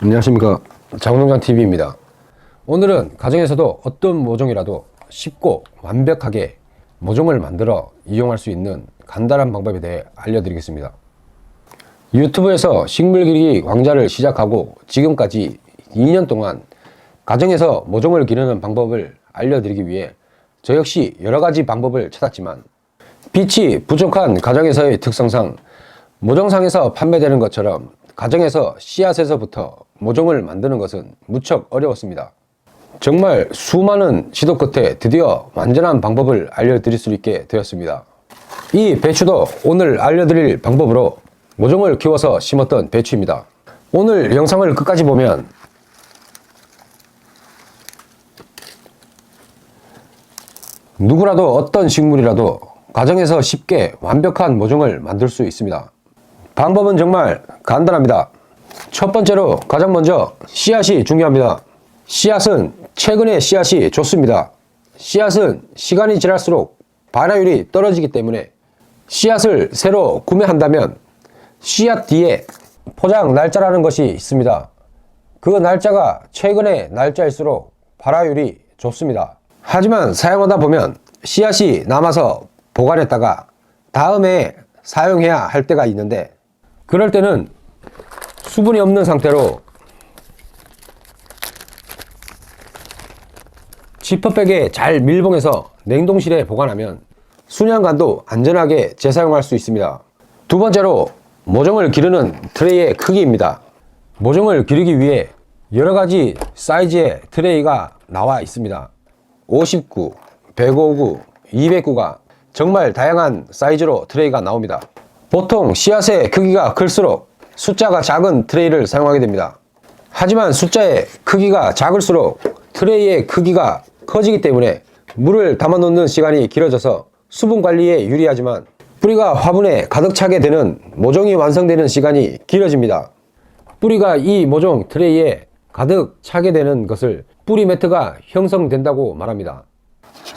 안녕하십니까. 장농장TV입니다. 오늘은 가정에서도 어떤 모종이라도 쉽고 완벽하게 모종을 만들어 이용할 수 있는 간단한 방법에 대해 알려드리겠습니다. 유튜브에서 식물 기르기 왕자를 시작하고 지금까지 2년 동안 가정에서 모종을 기르는 방법을 알려드리기 위해 저 역시 여러 가지 방법을 찾았지만 빛이 부족한 가정에서의 특성상 모종상에서 판매되는 것처럼 가정에서 씨앗에서부터 모종을 만드는 것은 무척 어려웠습니다. 정말 수많은 시도 끝에 드디어 완전한 방법을 알려드릴 수 있게 되었습니다. 이 배추도 오늘 알려드릴 방법으로 모종을 키워서 심었던 배추입니다. 오늘 영상을 끝까지 보면 누구라도 어떤 식물이라도 가정에서 쉽게 완벽한 모종을 만들 수 있습니다. 방법은 정말 간단합니다. 첫 번째로 가장 먼저 씨앗이 중요합니다. 씨앗은 최근에 씨앗이 좋습니다. 씨앗은 시간이 지날수록 발화율이 떨어지기 때문에 씨앗을 새로 구매한다면 씨앗 뒤에 포장 날짜라는 것이 있습니다. 그 날짜가 최근의 날짜일수록 발화율이 좋습니다. 하지만 사용하다 보면 씨앗이 남아서 보관했다가 다음에 사용해야 할 때가 있는데 그럴 때는 수분이 없는 상태로 지퍼백에 잘 밀봉해서 냉동실에 보관하면 수년간도 안전하게 재사용할 수 있습니다. 두 번째로 모종을 기르는 트레이의 크기입니다. 모종을 기르기 위해 여러 가지 사이즈의 트레이가 나와 있습니다. 59, 159, 209가 정말 다양한 사이즈로 트레이가 나옵니다. 보통 씨앗의 크기가 클수록 숫자가 작은 트레이를 사용하게 됩니다. 하지만 숫자의 크기가 작을수록 트레이의 크기가 커지기 때문에 물을 담아 놓는 시간이 길어져서 수분 관리에 유리하지만 뿌리가 화분에 가득 차게 되는 모종이 완성되는 시간이 길어집니다. 뿌리가 이 모종 트레이에 가득 차게 되는 것을 뿌리 매트가 형성된다고 말합니다.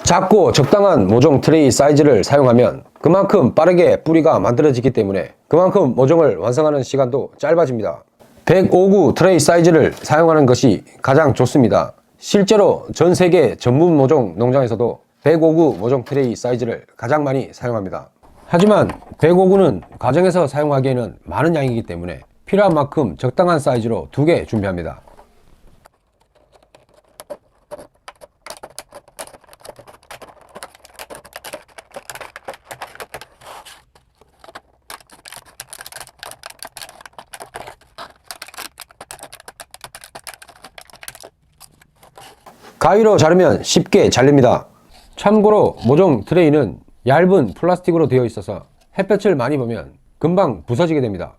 작고 적당한 모종 트레이 사이즈를 사용하면 그만큼 빠르게 뿌리가 만들어지기 때문에 그만큼 모종을 완성하는 시간도 짧아집니다. 159 트레이 사이즈를 사용하는 것이 가장 좋습니다. 실제로 전 세계 전문 모종 농장에서도 159 모종 트레이 사이즈를 가장 많이 사용합니다. 하지만 159는 가정에서 사용하기에는 많은 양이기 때문에 필요한 만큼 적당한 사이즈로 두 개 준비합니다. 가위로 자르면 쉽게 잘립니다. 참고로 모종 트레이는 얇은 플라스틱으로 되어 있어서 햇볕을 많이 보면 금방 부서지게 됩니다.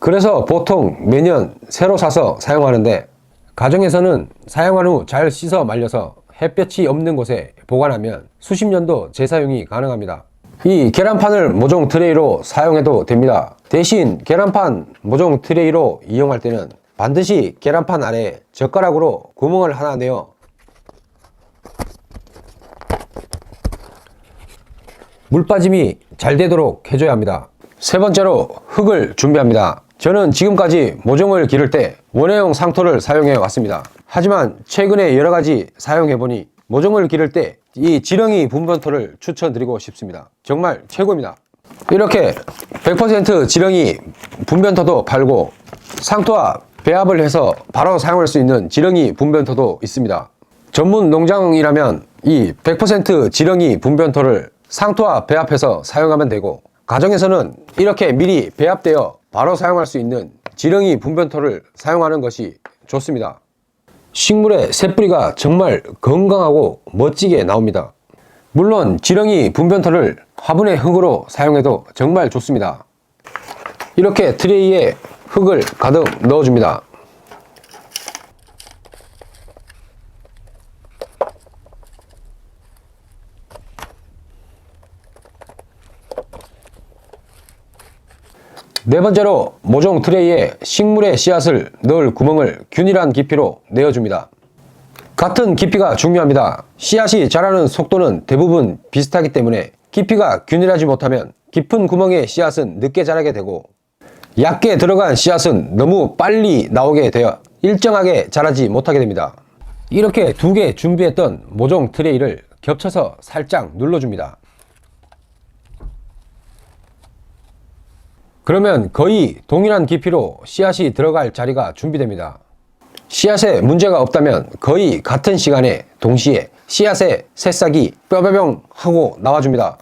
그래서 보통 매년 새로 사서 사용하는데 가정에서는 사용한 후 잘 씻어 말려서 햇볕이 없는 곳에 보관하면 수십 년도 재사용이 가능합니다. 이 계란판을 모종 트레이로 사용해도 됩니다. 대신 계란판 모종 트레이로 이용할 때는 반드시 계란판 아래 젓가락으로 구멍을 하나 내어 물 빠짐이 잘 되도록 해줘야 합니다. 세 번째로 흙을 준비합니다. 저는 지금까지 모종을 기를 때 원해용 상토를 사용해 왔습니다. 하지만 최근에 여러 가지 사용해 보니 모종을 기를 때 이 지렁이 분변토를 추천드리고 싶습니다. 정말 최고입니다. 이렇게 100% 지렁이 분변토도 팔고 상토와 배합을 해서 바로 사용할 수 있는 지렁이 분변토도 있습니다. 전문 농장이라면 이 100% 지렁이 분변토를 상토와 배합해서 사용하면 되고 가정에서는 이렇게 미리 배합되어 바로 사용할 수 있는 지렁이 분변토를 사용하는 것이 좋습니다. 식물의 새뿌리가 정말 건강하고 멋지게 나옵니다. 물론 지렁이 분변토를 화분의 흙으로 사용해도 정말 좋습니다. 이렇게 트레이에 흙을 가득 넣어줍니다. 네 번째로 모종 트레이에 식물의 씨앗을 넣을 구멍을 균일한 깊이로 내어줍니다. 같은 깊이가 중요합니다. 씨앗이 자라는 속도는 대부분 비슷하기 때문에 깊이가 균일하지 못하면 깊은 구멍에 씨앗은 늦게 자라게 되고 얕게 들어간 씨앗은 너무 빨리 나오게 되어 일정하게 자라지 못하게 됩니다. 이렇게 두 개 준비했던 모종 트레이를 겹쳐서 살짝 눌러줍니다. 그러면 거의 동일한 깊이로 씨앗이 들어갈 자리가 준비됩니다. 씨앗에 문제가 없다면 거의 같은 시간에 동시에 씨앗의 새싹이 뼈벼병 하고 나와줍니다.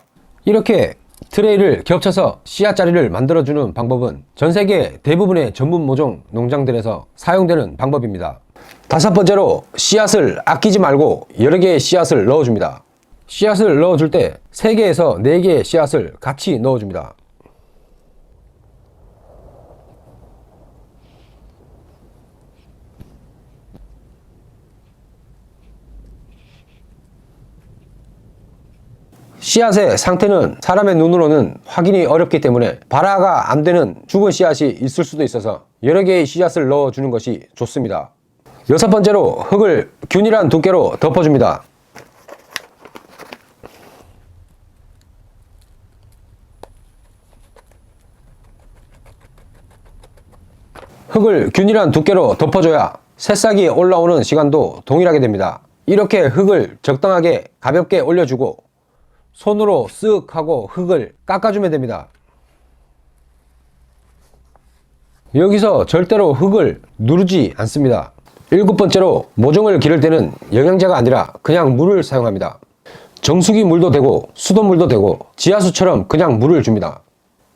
이렇게 트레이를 겹쳐서 씨앗 자리를 만들어주는 방법은 전 세계 대부분의 전문 모종 농장들에서 사용되는 방법입니다. 다섯 번째로 씨앗을 아끼지 말고 여러 개의 씨앗을 넣어줍니다. 씨앗을 넣어줄 때 3개에서 4개의 씨앗을 같이 넣어줍니다. 씨앗의 상태는 사람의 눈으로는 확인이 어렵기 때문에 발화가 안 되는 죽은 씨앗이 있을 수도 있어서 여러 개의 씨앗을 넣어주는 것이 좋습니다. 여섯 번째로 흙을 균일한 두께로 덮어줍니다. 흙을 균일한 두께로 덮어줘야 새싹이 올라오는 시간도 동일하게 됩니다. 이렇게 흙을 적당하게 가볍게 올려주고 손으로 쓱 하고 흙을 깎아주면 됩니다. 여기서 절대로 흙을 누르지 않습니다. 일곱 번째로 모종을 기를 때는 영양제가 아니라 그냥 물을 사용합니다. 정수기 물도 되고 수돗물도 되고 지하수처럼 그냥 물을 줍니다.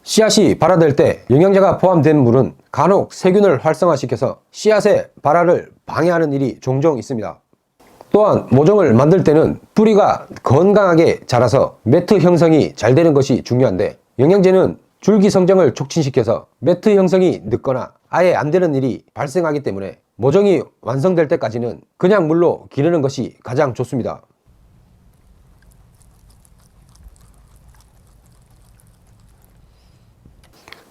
씨앗이 발화될 때 영양제가 포함된 물은 간혹 세균을 활성화시켜서 씨앗의 발화를 방해하는 일이 종종 있습니다. 또한 모종을 만들 때는 뿌리가 건강하게 자라서 매트 형성이 잘 되는 것이 중요한데 영양제는 줄기 성장을 촉진시켜서 매트 형성이 늦거나 아예 안 되는 일이 발생하기 때문에 모종이 완성될 때까지는 그냥 물로 기르는 것이 가장 좋습니다.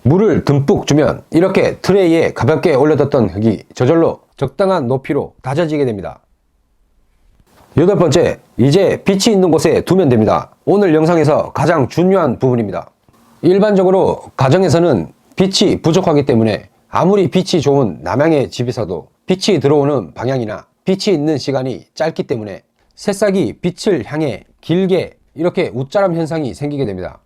물을 듬뿍 주면 이렇게 트레이에 가볍게 올려뒀던 흙이 저절로 적당한 높이로 다져지게 됩니다. 여덟 번째, 이제 빛이 있는 곳에 두면 됩니다. 오늘 영상에서 가장 중요한 부분입니다. 일반적으로 가정에서는 빛이 부족하기 때문에 아무리 빛이 좋은 남양의 집에서도 빛이 들어오는 방향이나 빛이 있는 시간이 짧기 때문에 새싹이 빛을 향해 길게 이렇게 웃자람 현상이 생기게 됩니다.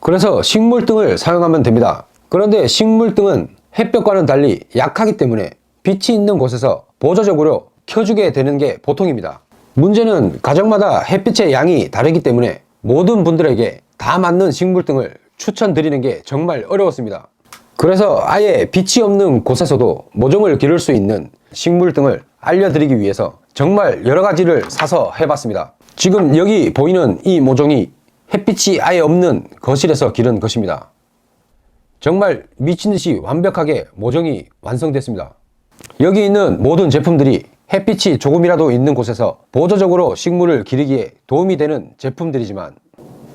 그래서 식물등을 사용하면 됩니다. 그런데 식물등은 햇볕과는 달리 약하기 때문에 빛이 있는 곳에서 보조적으로 켜주게 되는 게 보통입니다. 문제는 가정마다 햇빛의 양이 다르기 때문에 모든 분들에게 다 맞는 식물등을 추천드리는 게 정말 어려웠습니다. 그래서 아예 빛이 없는 곳에서도 모종을 기를 수 있는 식물등을 알려드리기 위해서 정말 여러 가지를 사서 해봤습니다. 지금 여기 보이는 이 모종이 햇빛이 아예 없는 거실에서 기른 것입니다. 정말 미친 듯이 완벽하게 모종이 완성됐습니다. 여기 있는 모든 제품들이 햇빛이 조금이라도 있는 곳에서 보조적으로 식물을 기르기에 도움이 되는 제품들이지만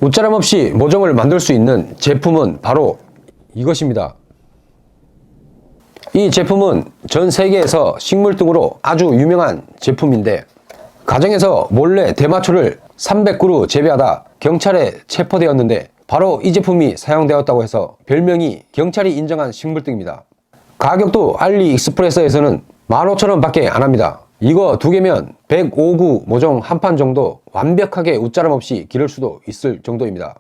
웃자람 없이 모종을 만들 수 있는 제품은 바로 이것입니다. 이 제품은 전 세계에서 식물 등으로 아주 유명한 제품인데 가정에서 몰래 대마초를 300그루 재배하다 경찰에 체포되었는데 바로 이 제품이 사용되었다고 해서 별명이 경찰이 인정한 식물등입니다. 가격도 알리 익스프레스에서는 15,000원 밖에 안 합니다. 이거 두 개면 105구 모종 한 판 정도 완벽하게 웃자람 없이 기를 수도 있을 정도입니다.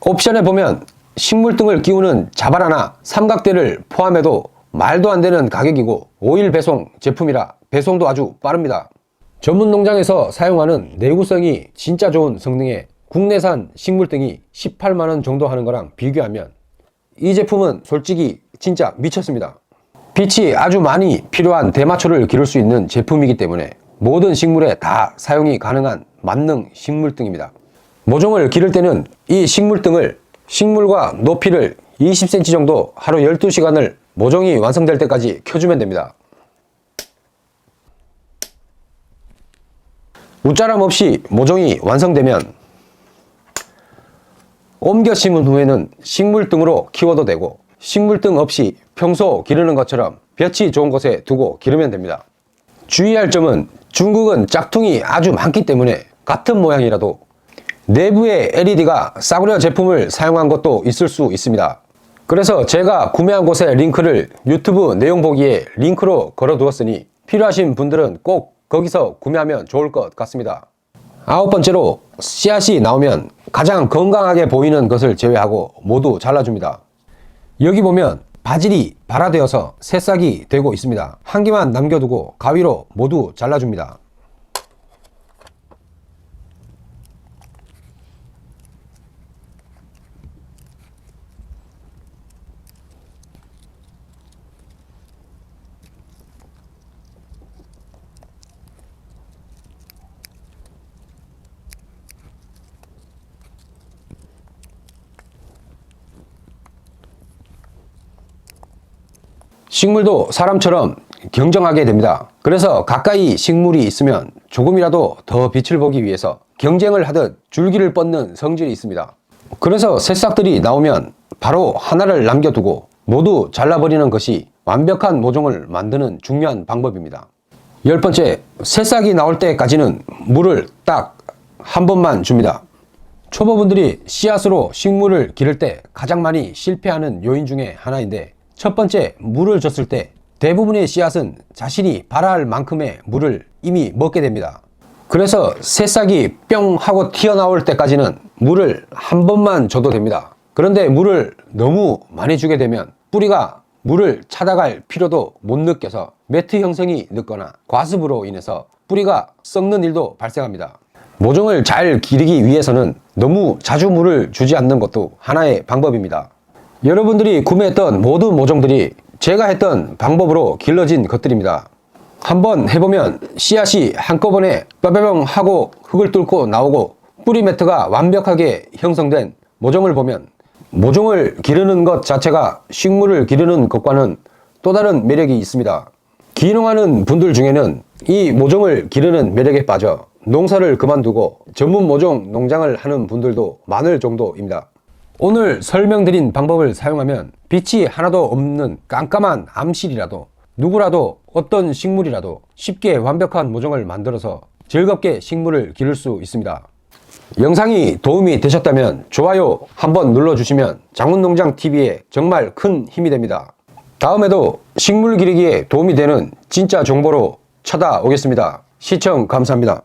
옵션에 보면 식물등을 끼우는 자바라나 삼각대를 포함해도 말도 안 되는 가격이고 5일 배송 제품이라 배송도 아주 빠릅니다. 전문 농장에서 사용하는 내구성이 진짜 좋은 성능에 국내산 식물등이 18만원 정도 하는 거랑 비교하면 이 제품은 솔직히 진짜 미쳤습니다. 빛이 아주 많이 필요한 대마초를 기를 수 있는 제품이기 때문에 모든 식물에 다 사용이 가능한 만능 식물등입니다. 모종을 기를 때는 이 식물등을 식물과 높이를 20cm 정도 하루 12시간을 모종이 완성될 때까지 켜주면 됩니다. 웃자람 없이 모종이 완성되면 옮겨 심은 후에는 식물등으로 키워도 되고 식물등 없이 평소 기르는 것처럼 볕이 좋은 곳에 두고 기르면 됩니다. 주의할 점은 중국은 짝퉁이 아주 많기 때문에 같은 모양이라도 내부에 LED가 싸구려 제품을 사용한 것도 있을 수 있습니다. 그래서 제가 구매한 곳의 링크를 유튜브 내용 보기에 링크로 걸어 두었으니 필요하신 분들은 꼭 거기서 구매하면 좋을 것 같습니다. 아홉 번째로 씨앗이 나오면 가장 건강하게 보이는 것을 제외하고 모두 잘라줍니다. 여기 보면 바질이 발화되어서 새싹이 되고 있습니다. 한 개만 남겨두고 가위로 모두 잘라줍니다. 식물도 사람처럼 경쟁하게 됩니다. 그래서 가까이 식물이 있으면 조금이라도 더 빛을 보기 위해서 경쟁을 하듯 줄기를 뻗는 성질이 있습니다. 그래서 새싹들이 나오면 바로 하나를 남겨두고 모두 잘라버리는 것이 완벽한 모종을 만드는 중요한 방법입니다. 열 번째, 새싹이 나올 때까지는 물을 딱 한 번만 줍니다. 초보분들이 씨앗으로 식물을 기를 때 가장 많이 실패하는 요인 중에 하나인데 첫 번째 물을 줬을 때 대부분의 씨앗은 자신이 바라할 만큼의 물을 이미 먹게 됩니다. 그래서 새싹이 뿅 하고 튀어나올 때까지는 물을 한 번만 줘도 됩니다. 그런데 물을 너무 많이 주게 되면 뿌리가 물을 찾아갈 필요도 못 느껴서 매트 형성이 늦거나 과습으로 인해서 뿌리가 썩는 일도 발생합니다. 모종을 잘 기르기 위해서는 너무 자주 물을 주지 않는 것도 하나의 방법입니다. 여러분들이 구매했던 모든 모종들이 제가 했던 방법으로 길러진 것들입니다. 한번 해보면 씨앗이 한꺼번에 빠바병 하고 흙을 뚫고 나오고 뿌리 매트가 완벽하게 형성된 모종을 보면 모종을 기르는 것 자체가 식물을 기르는 것과는 또 다른 매력이 있습니다. 기농하는 분들 중에는 이 모종을 기르는 매력에 빠져 농사를 그만두고 전문 모종 농장을 하는 분들도 많을 정도입니다. 오늘 설명드린 방법을 사용하면 빛이 하나도 없는 깜깜한 암실이라도 누구라도 어떤 식물이라도 쉽게 완벽한 모종을 만들어서 즐겁게 식물을 기를 수 있습니다. 영상이 도움이 되셨다면 좋아요 한번 눌러주시면 장훈농장TV에 정말 큰 힘이 됩니다. 다음에도 식물 기르기에 도움이 되는 진짜 정보로 찾아오겠습니다. 시청 감사합니다.